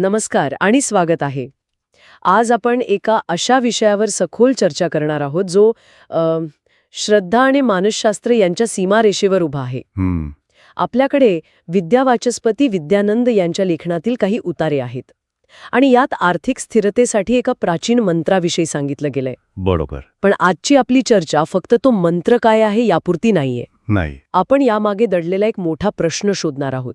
नमस्कार आणि स्वागत आहे. आज आपण एका अशा विषयावर सखोल चर्चा करणार आहोत जो अ, श्रद्धा आणि मानसशास्त्र यांच्या सीमारेषेवर उभा आहे. हम्म. आपल्याकडे विद्यावाचस्पती विद्यानंद यांच्या लेखनातील काही उतारे आहेत. आणि यात आर्थिक स्थिरतेसाठी एका प्राचीन मंत्राविषयी सांगितलं गेलंय. बरोबर. पण आजची आपली चर्चा फक्त तो मंत्र काय आहे यापुरती नाहीये. नाही. आपण यामागे दडलेला एक मोठा प्रश्न शोधणार आहोत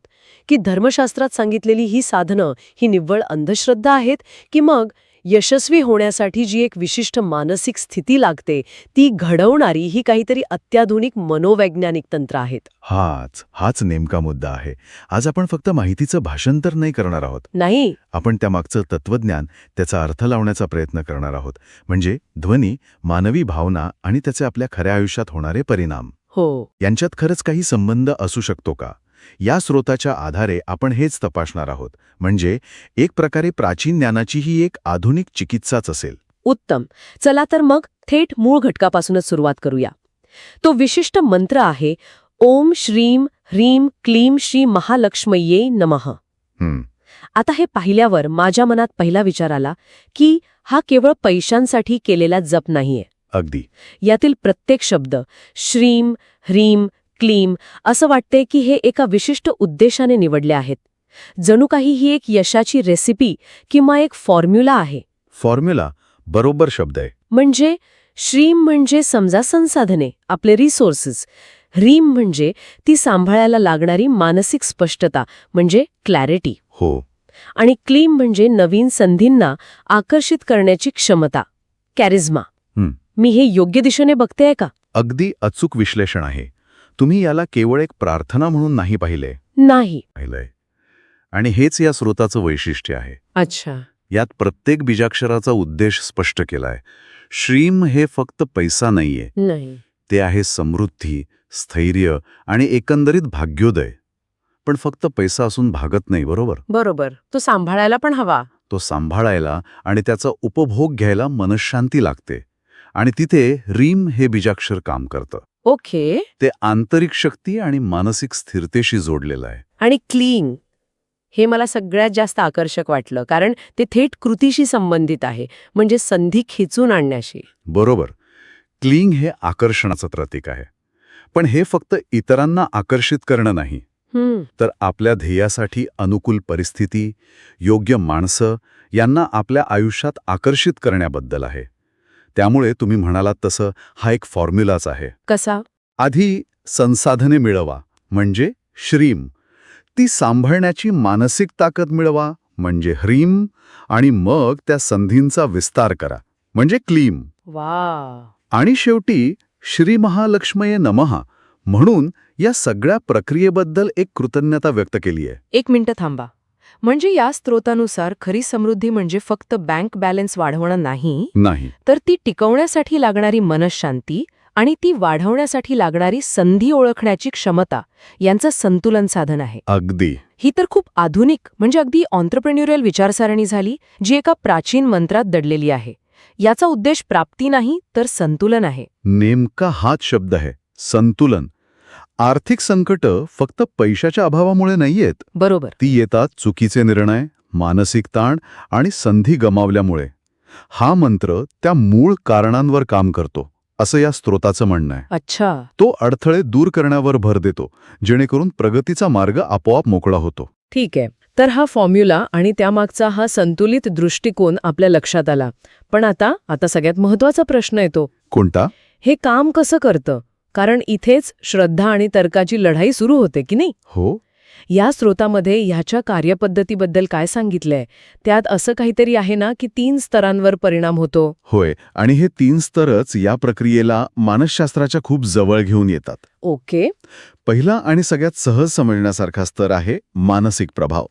की धर्मशास्त्रात सांगितलेली ही साधनं ही निव्वळ अंधश्रद्धा आहेत की मग यशस्वी होण्यासाठी जी एक विशिष्ट मानसिक स्थिती लागते ती घडवणारी ही काहीतरी अत्याधुनिक मनोवैज्ञानिक तंत्र आहेत. हाच हाच नेमका मुद्दा आहे. आज आपण फक्त माहितीचं भाषांतर नाही करणार आहोत. नाही. आपण त्यामागचं तत्वज्ञान त्याचा अर्थ लावण्याचा प्रयत्न करणार आहोत. म्हणजे ध्वनी मानवी भावना आणि त्याचे आपल्या खऱ्या आयुष्यात होणारे परिणाम. हो. यांच्यात खरंच काही संबंध असू शकतो का? या स्रोताच्या आधारे आपण हेच तपासणार आहोत. म्हणजे एक प्रकारे प्राचीन ज्ञानाची ही एक आधुनिक चिकित्साच असेल. उत्तम. चला तर मग थेट मूळ घटकापासूनच सुरुवात करूया. तो विशिष्ट मंत्र आहे ओम श्रीम ह्रीम क्लीम श्री महालक्ष्मये नमः. आता हे पाहिल्यावर माझ्या मनात पहिला विचार आला की हा केवळ पैशांसाठी केलेला जप नाहीये. अगदी. यातील प्रत्येक शब्द श्रीम ह्रीम क्लीम असं वाटते की हे एका विशिष्ट उद्देशाने निवडले आहेत. जणू काही ही एक यशाची रेसिपी किंवा एक फॉर्म्युला आहे. फॉर्म्युला बरोबर शब्द आहे. म्हणजे श्रीम म्हणजे समजा संसाधने आपले रिसोर्सेस. ह्रीम म्हणजे ती सांभाळायला लागणारी मानसिक स्पष्टता म्हणजे क्लॅरिटी. हो. आणि क्लीम म्हणजे नवीन संधींना आकर्षित करण्याची क्षमता कॅरिझमा. मी हे योग्य दिशेने बघतेय का? अगदी अचूक विश्लेषण आहे. तुम्ही याला केवळ एक प्रार्थना म्हणून नाही पाहिले. नाही. पाहिलंय. आणि हेच या स्रोताचं वैशिष्ट्य आहे. अच्छा. यात प्रत्येक बीजाक्षराचा उद्देश स्पष्ट केलाय. श्रीम हे फक्त पैसा नाहीये. नाही. ते आहे समृद्धी स्थैर्य आणि एकंदरीत भाग्योदय. पण फक्त पैसा असून भागत नाही बरोबर? बरोबर. तो सांभाळायला पण हवा. तो सांभाळायला आणि त्याचा उपभोग घ्यायला मनशांती लागते. आणि तिथे रीम हे बीजाक्षर काम करतं. ओके. ते आंतरिक शक्ती आणि मानसिक स्थिरतेशी जोडलेलं आहे. आणि क्लीन हे मला सगळ्यात जास्त आकर्षक वाटलं कारण ते थेट कृतीशी संबंधित आहे म्हणजे संधी खिचून आणण्याशी. बरोबर. क्लिंग हे आकर्षणाचं प्रतीक आहे. पण हे फक्त इतरांना आकर्षित करणं नाही. तर आपल्या ध्येयासाठी अनुकूल परिस्थिती योग्य माणसं यांना आपल्या आयुष्यात आकर्षित करण्याबद्दल आहे. त्यामुळे तुम्ही म्हणालात तसं हा एक फॉर्म्युलाच आहे. कसा? आधी संसाधने मिळवा म्हणजे श्रीम. ती सांभाळण्याची मानसिक ताकद मिळवा म्हणजे ह्रीम आणि मग त्या संधींचा विस्तार करा म्हणजे क्लीम. वा आणि शेवटी श्री महालक्ष्मये नमहा म्हणून या सगळ्या प्रक्रियेबद्दल एक कृतज्ञता व्यक्त केली आहे एक मिनिट थांबा. म्हणजे या स्त्रोतानुसार खरी समृद्धी म्हणजे फक्त बँक बॅलन्स वाढवणं नाही नाही. तर ती टिकवण्यासाठी लागणारी मनशांती आणि ती वाढवण्यासाठी लागणारी संधी ओळखण्याची क्षमता यांचं संतुलन साधन आहे. अगदी. ही तर खूप आधुनिक म्हणजे अगदी ऑन्टरप्रेन्युरियल विचारसरणी झाली जी एका प्राचीन मंत्रात दडलेली आहे. याचा उद्देश प्राप्ती नाही तर संतुलन आहे. नेमका हाच शब्द आहे संतुलन. आर्थिक संकट फक्त पैशाच्या अभावामुळे नाहीयेत. बरोबर. ती येतात चुकीचे निर्णय मानसिक ताण आणि संधी गमावल्यामुळे. हा मंत्र त्या मूळ कारणांवर काम करतो असं या स्त्रोताचं म्हणणं आहे. अच्छा. तो अडथळे दूर करण्यावर भर देतो जेणेकरून प्रगतीचा मार्ग आपोआप मोकळा होतो. ठीक आहे. तर हा फॉर्म्युला आणि त्यामागचा हा संतुलित दृष्टिकोन आपल्या लक्षात आला. पण आता आता सगळ्यात महत्त्वाचा प्रश्न येतो. कोणता? हे काम कसं करतं? कारण इथेच श्रद्धा आणि तर्काची लढाई सुरू होते की नाही? हो. या स्रोतामध्ये ह्याच्या कार्यपद्धतीबद्दल काय सांगितलंय? त्यात असं काहीतरी आहे ना की तीन स्तरांवर परिणाम होतो. होय आणि हे तीन स्तरच या प्रक्रियेला मानसशास्त्राच्या खूप जवळ घेऊन येतात. ओके. पहिला आणि सगळ्यात सहज समजण्यासारखा स्तर आहे मानसिक प्रभाव.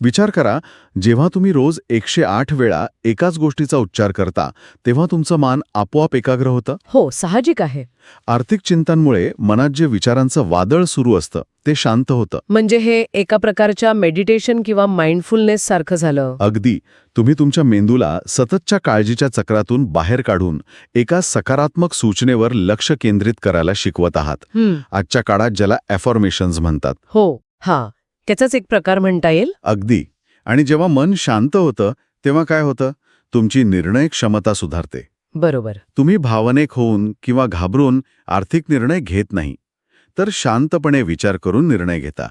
विचार करा जेव्हा तुम्ही रोज एकशे आठ वेळा एकाच गोष्टीचा उच्चार करता तेव्हा तुमचं मान आपोआप एकाग्र होतं? हो साहजिक आहे. आर्थिक चिंतांमुळे मनात जे विचारांचं वादळ सुरू असतं ते शांत होतं. म्हणजे हे एका प्रकारच्या मेडिटेशन किंवा माइंडफुलनेस सारखं झालं? अगदी. तुम्ही तुमच्या मेंदूला सततच्या काळजीच्या चक्रातून बाहेर काढून एका सकारात्मक सूचनेवर लक्ष केंद्रित करायला शिकवत आहात. आजच्या काळात ज्याला ॲफॉर्मेशन्स म्हणतात. हो. हा. त्याचाच एक प्रकार म्हणता येईल? अगदी. आणि जेव्हा मन शांत होतं तेव्हा काय होतं? तुमची निर्णय क्षमता सुधारते. बरोबर. तुम्ही भावनेक होऊन किंवा घाबरून आर्थिक निर्णय घेत नाही. तर शांतपणे विचार करून निर्णय घेता.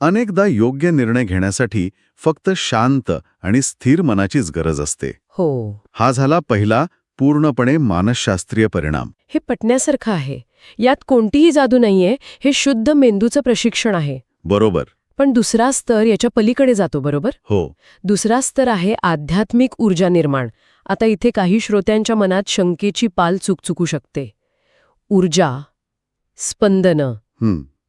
अनेकदा योग्य निर्णय घेण्यासाठी फक्त शांत आणि स्थिर मनाचीच गरज असते. हो. हा झाला पहिला पूर्णपणे मानसशास्त्रीय परिणाम. हे पटण्यासारखं आहे. यात कोणतीही जादू नाहीये हे शुद्ध मेंदूचं प्रशिक्षण आहे. बरोबर. पण दुसरा स्तर याच्या पलीकडे जातो बरोबर? हो. दुसरा स्तर आहे आध्यात्मिक ऊर्जा निर्माण. आता इथे काही श्रोत्यांच्या मनात शंकेची पाल चुकचुकू शकते. ऊर्जा स्पंदनं.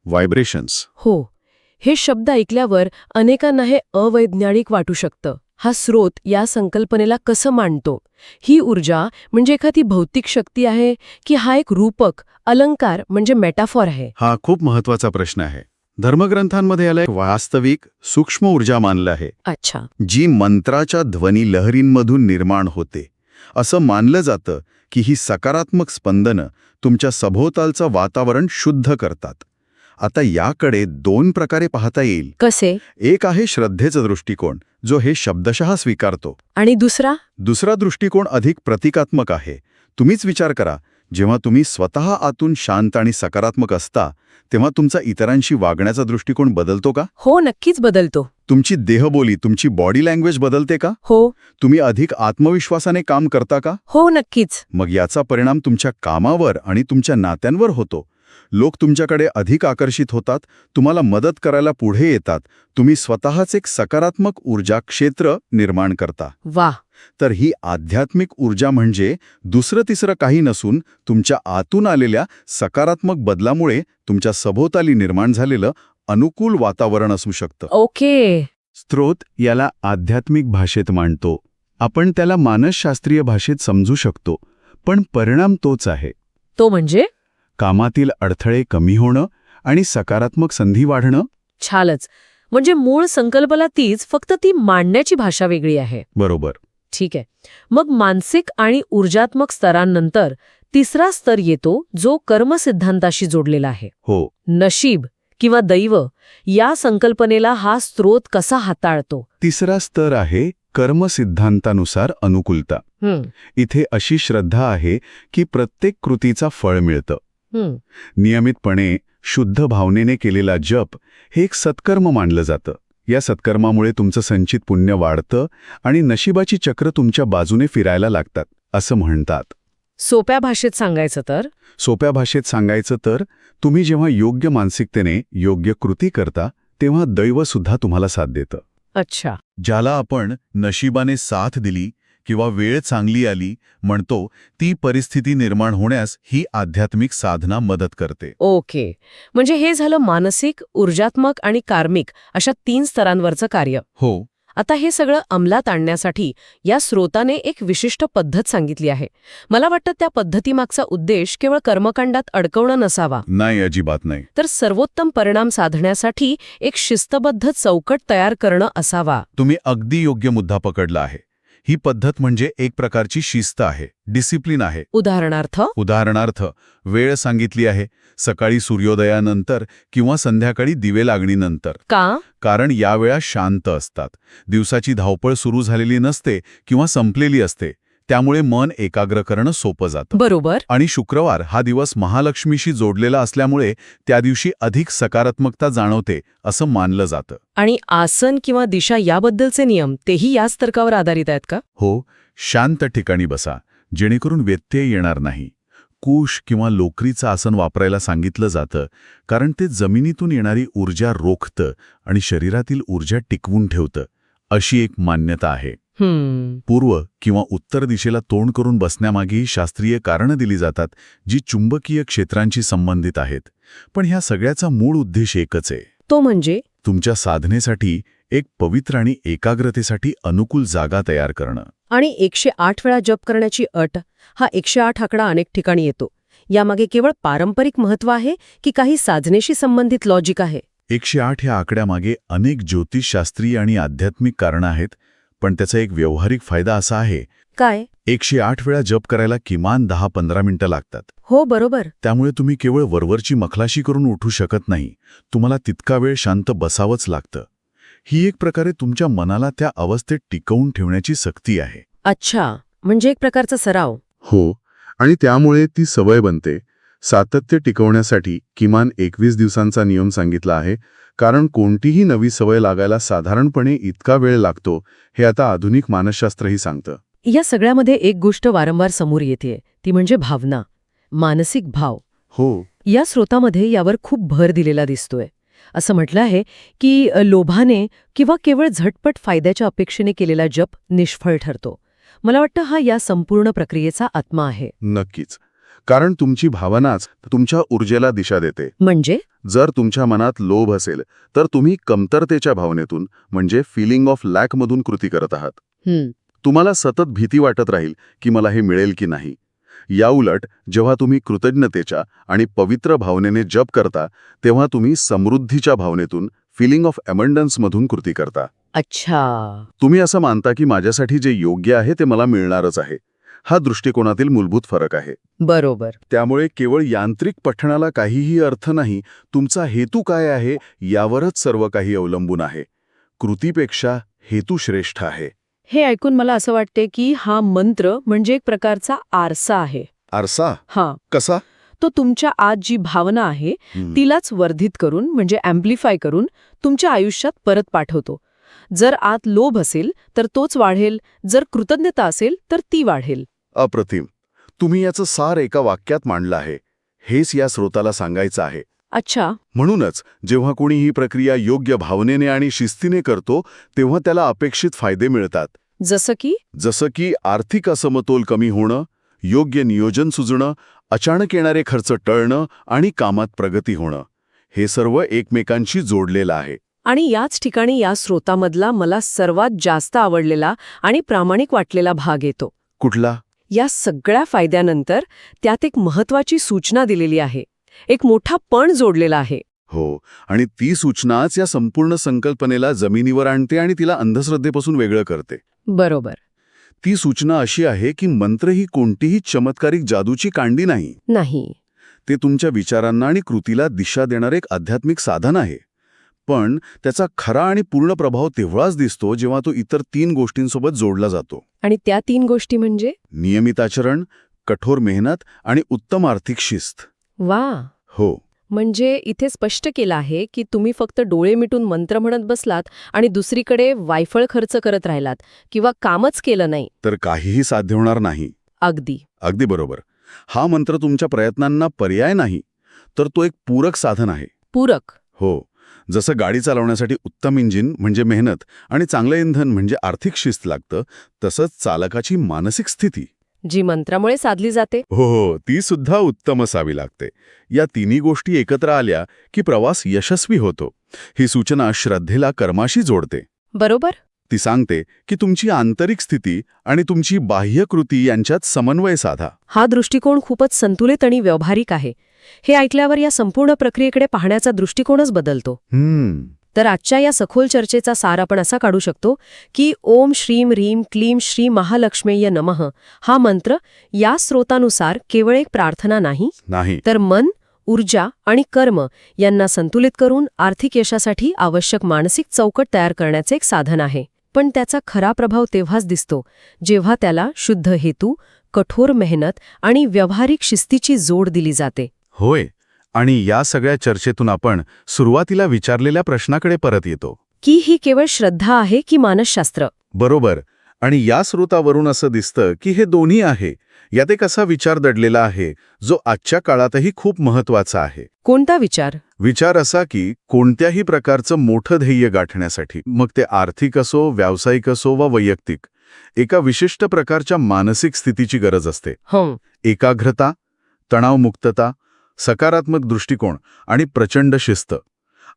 व्हायब्रेशन्स हो हे शब्द ऐकल्यावर अनेकांना हे अवैज्ञानिक वाटू शकतं. हा स्रोत या संकल्पनेला कसं मांडतो? ही ऊर्जा म्हणजे एखादी भौतिक शक्ती आहे की हा एक रूपक अलंकार म्हणजे मेटाफॉर आहे? हा खूप महत्त्वाचा प्रश्न आहे. धर्मग्रंथांमध्ये याला एक वास्तविक सूक्ष्म ऊर्जा मानलं आहे. अच्छा. जी मंत्राच्या ध्वनी लहरींमधून निर्माण होते. असं मानलं जातं की ही सकारात्मक स्पंदनं तुमच्या सभोवतालचं वातावरण शुद्ध करतात. आता याकडे दोन प्रकारे पाहता येईल. कसे? एक आहे श्रद्धेचा दृष्टिकोन जो हे शब्दशः स्वीकारतो. आणि दुसरा? दुसरा दृष्टिकोन अधिक प्रतिकात्मक आहे. तुम्हीच विचार करा जेव्हा तुम्ही स्वतः आतून शांत आणि सकारात्मक असता तेव्हा तुमचा इतरांशी वागण्याचा दृष्टिकोन बदलतो का? हो नक्कीच बदलतो. तुमची देहबोली तुमची बॉडी लँग्वेज बदलते का? हो. तुम्ही अधिक आत्मविश्वासाने काम करता का? हो नक्कीच. मग याचा परिणाम तुमच्या कामावर आणि तुमच्या नात्यांवर होतो. लोक तुमच्याकडे अधिक आकर्षित होतात तुम्हाला मदत करायला पुढे येतात तुम्ही स्वतःच एक सकारात्मक ऊर्जा क्षेत्र निर्माण करता. वा तर ही आध्यात्मिक ऊर्जा म्हणजे दुसरं तिसरं काही नसून तुमच्या आतून आलेल्या सकारात्मक बदलामुळे तुमच्या सभोवताली निर्माण झालेलं अनुकूल वातावरण असू शकतं. ओके. स्त्रोत याला आध्यात्मिक भाषेत मांडतो. आपण त्याला मानसशास्त्रीय भाषेत समजू शकतो पण परिणाम तोच आहे. तो म्हणजे? कामातील अडथळे कमी होणं आणि सकारात्मक संधी वाढणं? छालच. म्हणजे मूळ संकल्पना तीच फक्त ती मांडण्याची भाषा वेगळी आहे. बरोबर. ठीक आहे. मग मानसिक आणि ऊर्जात्मक स्तरांनंतर तिसरा स्तर येतो जो कर्मसिद्धांताशी जोडलेला आहे. हो. नशीब किंवा दैव या संकल्पनेला हा स्रोत कसा हाताळतो? तिसरा स्तर आहे कर्मसिद्धांतानुसार अनुकूलता. इथे अशी श्रद्धा आहे की प्रत्येक कृतीचा फळ मिळतं. नियमितपणे शुद्ध भावनेने केलेला जप हे एक सत्कर्म मानलं जातं. या सत्कर्मामुळे तुमचं संचित पुण्य वाढतं आणि नशिबाची चक्र तुमच्या बाजूने फिरायला लागतात असं म्हणतात. सोप्या भाषेत सांगायचं तर? सोप्या भाषेत सांगायचं तर तुम्ही जेव्हा योग्य मानसिकतेने योग्य कृती करता तेव्हा दैव सुद्धा तुम्हाला साथ देतं. अच्छा. ज्याला आपण नशिबाने साथ दिली किंवा वेळ चांगली आली म्हणतो ती परिस्थिती निर्माण होण्यास ही आध्यात्मिक साधना मदत करते. ओके. म्हणजे हे झालं मानसिक ऊर्जात्मक आणि कार्मिक अशा तीन स्तरांवरचं कार्य. हो. आता हे सगळं अंमलात आणण्यासाठी या स्रोताने एक विशिष्ट पद्धत सांगितली आहे. मला वाटतं त्या पद्धतीमागचा उद्देश केवळ कर्मकांडात अडकवणं नसावा. नाही अजिबात नाही. तर सर्वोत्तम परिणाम साधण्यासाठी एक शिस्तबद्ध चौकट तयार करणं असावा. तुम्ही अगदी योग्य मुद्दा पकडला आहे. ही पद्धत म्हणजे एक प्रकारची शिस्त आहे डिसिप्लिन आहे. उदाहरणार्थ? उदाहरणार्थ वेळ सांगितली आहे सकाळी सूर्योदयानंतर किंवा संध्याकाळी दिवे लागणीनंतर. का? कारण या वेळा शांत असतात. दिवसाची धावपळ सुरू झालेली नसते किंवा संपलेली असते. त्यामुळे मन एकाग्र करणं सोपं जातं. बरोबर. आणि शुक्रवार हा दिवस महालक्ष्मीशी जोडलेला असल्यामुळे त्या दिवशी अधिक सकारात्मकता जाणवते असं मानलं जातं. आणि आसन किंवा दिशा याबद्दलचे नियम तेही याच तर्कावर आधारित आहेत का? हो शांत ठिकाणी बसा जेणेकरून व्यत्यय येणार नाही. कुश किंवा लोकरीचं आसन वापरायला सांगितलं जातं कारण ते जमिनीतून येणारी ऊर्जा रोखतं आणि शरीरातील ऊर्जा टिकवून ठेवतं अशी एक मान्यता आहे. पूर्व किंवा उत्तर दिशेला तोंड करून बसण्यामागेही शास्त्रीय कारणं दिली जातात जी चुंबकीय क्षेत्रांशी संबंधित आहेत. पण ह्या सगळ्याचा मूळ उद्देश एकच आहे. तो म्हणजे? तुमच्या साधनेसाठी एक पवित्र आणि एकाग्रतेसाठी अनुकूल जागा तयार करणं. आणि एकशे आठ वेळा जप करण्याची अट हा एकशे आठ आकडा अनेक ठिकाणी येतो. यामागे केवळ पारंपरिक महत्त्व आहे की काही साधनेशी संबंधित लॉजिक आहे? एकशे आठ ह्या आकड्यामागे अनेक ज्योतिषशास्त्रीय आणि आध्यात्मिक कारणं आहेत पण त्याचा एक व्यावहारिक फायदा असा आहे काय? एकशे आठ वेळा जप करायला किमान दहा पंधरा मिनिटं लागतात. हो बरोबर. त्यामुळे तुम्ही केवळ वरवरची मखलाशी करून उठू शकत नाही तुम्हाला तितका वेळ शांत बसावंच लागतं. ही एक प्रकारे तुमच्या मनाला त्या अवस्थेत टिकवून ठेवण्याची सक्ती आहे. अच्छा म्हणजे एक प्रकारचा सराव. हो आणि त्यामुळे ती सवय बनते. सातत्य टिकवण्यासाठी किमान एकवीस दिवसांचा नियम सांगितला आहे कारण कोणतीही नवी सवय लागायला साधारणपणे इतका वेळ लागतो हे आता आधुनिक मानसशास्त्रही सांगतं. या सगळ्यामध्ये एक गोष्ट वारंवार समोर येते ती म्हणजे भावना मानसिक भाव. हो. या स्रोतामध्ये यावर खूप भर दिलेला दिसतोय. असं म्हटलं आहे की लोभाने किंवा केवळ झटपट फायद्याच्या अपेक्षेने केलेला जप निष्फळ ठरतो. मला वाटतं हा या संपूर्ण प्रक्रियेचा आत्मा आहे. नक्कीच. कारण तुमची भावनाच तुमच्या ऊर्जेला दिशा देते. म्हणजे? जर तुमच्या मनात लोभ असेल तर तुम्ही कमतरतेच्या भावनेतून म्हणजे फिलिंग ऑफ लॅकमधून कृती करत आहात. तुम्हाला सतत भीती वाटत राहील की मला हे मिळेल की नाही. याउलट जेव्हा तुम्ही कृतज्ञतेच्या आणि पवित्र भावनेने जप करता तेव्हा तुम्ही समृद्धीच्या भावनेतून फिलिंग ऑफ मधून कृती करता. अच्छा. तुम्ही असं मानता की माझ्यासाठी जे योग्य आहे ते मला मिळणारच आहे. हा दृष्टिकोनातील मूलभूत फरक आहे. बरोबर. त्यामुळे केवळ यांत्रिक पठणाला काहीही अर्थ नाही तुमचा हेतू काय आहे यावरच सर्व काही अवलंबून आहे. कृतीपेक्षा हेतू श्रेष्ठ आहे. हे ऐकून मला असं वाटते की हा मंत्र म्हणजे एक प्रकारचा आरसा आहे. आरसा? हा. कसा? तो तुमच्या आत जी भावना आहे तिलाच वर्धित करून म्हणजे अँप्लिफाय करून तुमच्या आयुष्यात परत पाठवतो. जर आत लोभ असेल तर तोच वाढेल. जर कृतज्ञता असेल तर ती वाढेल. अप्रतिम. तुम्ही याचं सार एका वाक्यात मांडलं आहे. हेच या स्रोताला सांगायचं आहे. अच्छा. म्हणूनच जेव्हा कोणी ही प्रक्रिया योग्य भावनेने आणि शिस्तीने करतो तेव्हा त्याला अपेक्षित फायदे मिळतात. जसं की? जसं की आर्थिक असमतोल कमी होणं योग्य नियोजन सुचणं अचानक येणारे खर्च टळणं आणि कामात प्रगती होणं. हे सर्व एकमेकांशी जोडलेलं आहे. आणि याच ठिकाणी या स्रोतामधला मला सर्वात जास्त आवडलेला आणि प्रामाणिक वाटलेला भाग येतो. कुठला? या सगळ्या फायद्यानंतर त्यात एक महत्वाची सूचना दिलेली आहे. एक मोठा पण जोडलेला आहे. हो आणि ती सूचनाच या संपूर्ण संकल्पनेला जमिनीवर आणते आणि तिला अंधश्रद्धेपासून वेगळं करते. बरोबर. ती सूचना अशी आहे की मंत्र ही कोणतीही चमत्कारिक जादूची कांडी नाही. नाही. ते तुमच्या विचारांना आणि कृतीला दिशा देणारे एक आध्यात्मिक साधन आहे. पण त्याचा खरा आणि पूर्ण प्रभाव तेव्हाच दिसतो जेव्हा तो इतर तीन गोष्टींसोबत जोडला जातो. आणि त्या तीन गोष्टी म्हणजे? नियमित आचरण कठोर मेहनत आणि उत्तम आर्थिक शिस्त. वा! हो. म्हणजे इथे स्पष्ट केलं आहे की तुम्ही फक्त डोळे मिटून मंत्र म्हणत बसलात आणि दुसरीकडे वायफळ खर्च करत राहिलात किंवा कामच केलं नाही. तर काहीही साध्य होणार नाही. अगदी. अगदी बरोबर. हा मंत्र तुमच्या प्रयत्नांना पर्याय नाही तर तो एक पूरक साधन आहे. पूरक. हो. जसं गाडी चालवण्यासाठी उत्तम इंजिन म्हणजे मेहनत आणि चांगलं इंधन म्हणजे आर्थिक शिस्त लागतं तसंच चालकाची मानसिक स्थिती. जी मंत्रामुळे साधली जाते. हो हो ती सुद्धा उत्तम असावी लागते. या तिन्ही गोष्टी एकत्र आल्या की प्रवास यशस्वी होतो. ही सूचना श्रद्धेला कर्माशी जोडते. बरोबर? ती सांगते की तुमची आंतरिक स्थिती आणि तुमची बाह्य कृती यांच्यात समन्वय साधा. हा दृष्टिकोन खूपच संतुलित आणि व्यावहारिक आहे. हे ऐकल्यावर या संपूर्ण प्रक्रियेकडे पाहण्याचा दृष्टिकोनच बदलतो. तर आजच्या या सखोल चर्चेचा सार आपण असा काढू शकतो की ओम श्रीम रीम क्लीम श्री महालक्ष्मेय नमः हा मंत्र या स्रोतानुसार केवळ एक प्रार्थना नाही नाही. तर मन ऊर्जा आणि कर्म यांना संतुलित करून आर्थिक यशासाठी आवश्यक मानसिक चौकट तयार करण्याचे एक साधन आहे. पण त्याचा खरा प्रभाव तेव्हाच दिसतो जेव्हा त्याला शुद्ध हेतू कठोर मेहनत आणि व्यावहारिक शिस्तीची जोड दिली जाते. होय आणि या सगळ्या चर्चेतून आपण सुरुवातीला विचारलेल्या प्रश्नाकडे परत येतो. की ही केवळ श्रद्धा आहे की मानसशास्त्र? बरोबर आणि या स्रोतावरून असं दिसतं की हे दोन्ही आहे यात एक असा विचार दडलेला आहे जो आजच्या काळातही खूप महत्त्वाचा आहे. कोणता विचार? विचार असा की कोणत्याही प्रकारचं मोठं ध्येय गाठण्यासाठी मग ते आर्थिक असो व्यावसायिक असो वा वैयक्तिक एका विशिष्ट प्रकारच्या मानसिक स्थितीची गरज असते. हं. एकाग्रता तणावमुक्तता सकारात्मक दृष्टिकोन आणि प्रचंड शिस्त.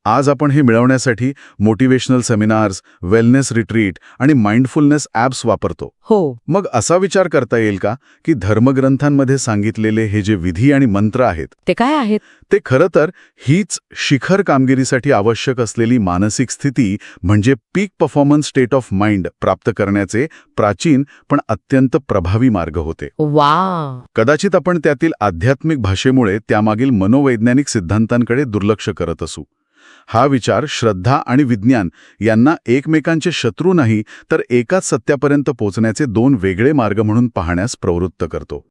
आज आपण हे मिळवण्यासाठी मोटिवेशनल सेमिनार्स वेलनेस रिट्रीट आणि माइंडफुलनेस ॲप्स वापरतो. हो. मग असा विचार करता येईल का की धर्मग्रंथांमध्ये सांगितलेले हे जे विधी आणि मंत्र आहेत ते काय आहेत? ते खरं तर हीच शिखर कामगिरीसाठी आवश्यक असलेली मानसिक स्थिती म्हणजे peak performance state of mind प्राप्त करण्याचे प्राचीन पण अत्यंत प्रभावी मार्ग होते. वा कदाचित आपण त्यातील आध्यात्मिक भाषेमुळे त्यामागील मनोवैज्ञानिक सिद्धांतांकडे दुर्लक्ष करत असू. हा विचार श्रद्धा आणि विज्ञान यांना एकमेकांचे शत्रू नाही तर एकाच सत्यापर्यंत पोचण्याचे दोन वेगळे मार्ग म्हणून पाहण्यास प्रवृत्त करतो.